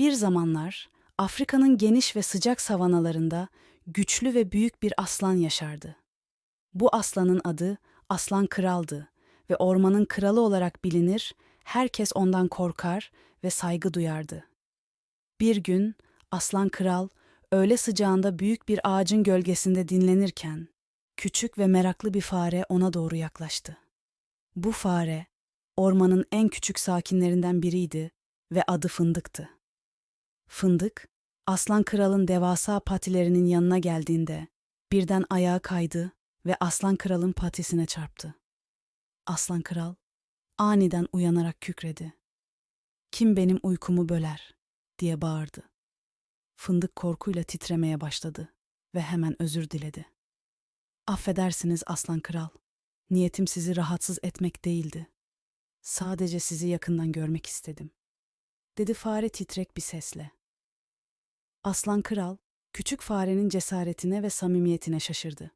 Bir zamanlar Afrika'nın geniş ve sıcak savanalarında güçlü ve büyük bir aslan yaşardı. Bu aslanın adı Aslan Kral'dı ve ormanın kralı olarak bilinir, herkes ondan korkar ve saygı duyardı. Bir gün Aslan Kral öğle sıcağında büyük bir ağacın gölgesinde dinlenirken küçük ve meraklı bir fare ona doğru yaklaştı. Bu fare ormanın en küçük sakinlerinden biriydi ve adı Fındık'tı. Fındık, Aslan Kral'ın devasa patilerinin yanına geldiğinde birden ayağa kaydı ve Aslan Kral'ın patisine çarptı. Aslan Kral aniden uyanarak kükredi. Kim benim uykumu böler diye bağırdı. Fındık korkuyla titremeye başladı ve hemen özür diledi. Affedersiniz Aslan Kral. Niyetim sizi rahatsız etmek değildi. Sadece sizi yakından görmek istedim. Dedi fare titrek bir sesle. Aslan Kral, küçük farenin cesaretine ve samimiyetine şaşırdı.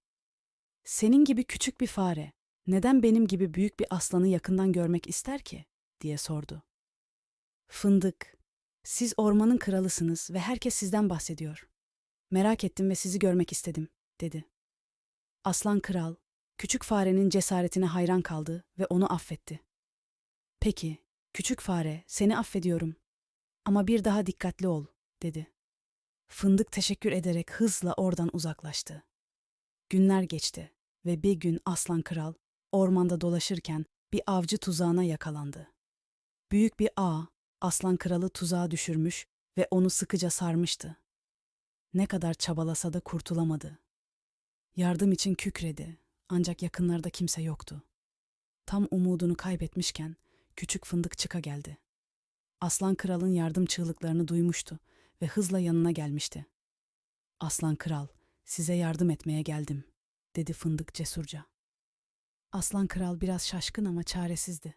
Senin gibi küçük bir fare, neden benim gibi büyük bir aslanı yakından görmek ister ki? diye sordu. Fındık, siz ormanın kralısınız ve herkes sizden bahsediyor. Merak ettim ve sizi görmek istedim, dedi. Aslan Kral, küçük farenin cesaretine hayran kaldı ve onu affetti. Peki, küçük fare, seni affediyorum. Ama bir daha dikkatli ol, dedi. Fındık teşekkür ederek hızla oradan uzaklaştı. Günler geçti ve bir gün Aslan Kral ormanda dolaşırken bir avcı tuzağına yakalandı. Büyük bir ağ Aslan Kralı tuzağa düşürmüş ve onu sıkıca sarmıştı. Ne kadar çabalasa da kurtulamadı. Yardım için kükredi ancak yakınlarda kimse yoktu. Tam umudunu kaybetmişken küçük fındık çıka geldi. Aslan Kral'ın yardım çığlıklarını duymuştu ve hızla yanına gelmişti. Aslan Kral, size yardım etmeye geldim, dedi fındık cesurca. Aslan Kral biraz şaşkın ama çaresizdi.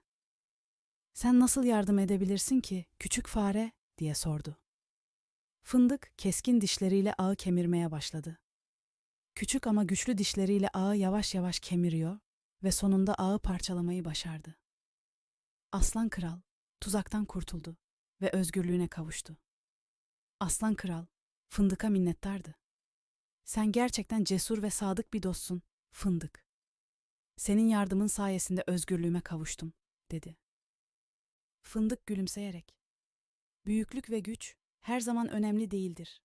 Sen nasıl yardım edebilirsin ki, küçük fare? diye sordu. Fındık keskin dişleriyle ağı kemirmeye başladı. Küçük ama güçlü dişleriyle ağı yavaş yavaş kemiriyor ve sonunda ağı parçalamayı başardı. Aslan Kral tuzaktan kurtuldu ve özgürlüğüne kavuştu. Aslan Kral Fındık'a minnettardı. Sen gerçekten cesur ve sadık bir dostsun, Fındık. Senin yardımın sayesinde özgürlüğüme kavuştum, dedi. Fındık gülümseyerek. Büyüklük ve güç her zaman önemli değildir.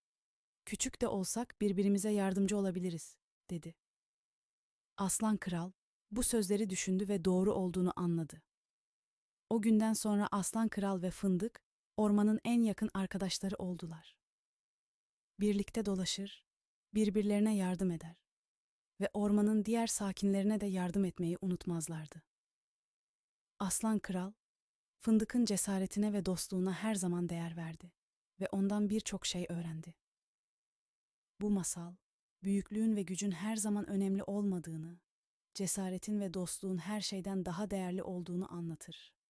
Küçük de olsak birbirimize yardımcı olabiliriz, dedi. Aslan Kral bu sözleri düşündü ve doğru olduğunu anladı. O günden sonra Aslan Kral ve Fındık ormanın en yakın arkadaşları oldular. Birlikte dolaşır, birbirlerine yardım eder ve ormanın diğer sakinlerine de yardım etmeyi unutmazlardı. Aslan Kral, Fındık'ın cesaretine ve dostluğuna her zaman değer verdi ve ondan birçok şey öğrendi. Bu masal, büyüklüğün ve gücün her zaman önemli olmadığını, cesaretin ve dostluğun her şeyden daha değerli olduğunu anlatır.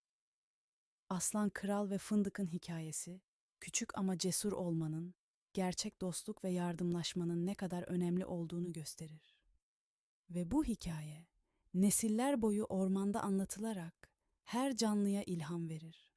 Aslan Kral ve Fındık'ın hikayesi, küçük ama cesur olmanın, gerçek dostluk ve yardımlaşmanın ne kadar önemli olduğunu gösterir. Ve bu hikaye, nesiller boyu ormanda anlatılarak her canlıya ilham verir.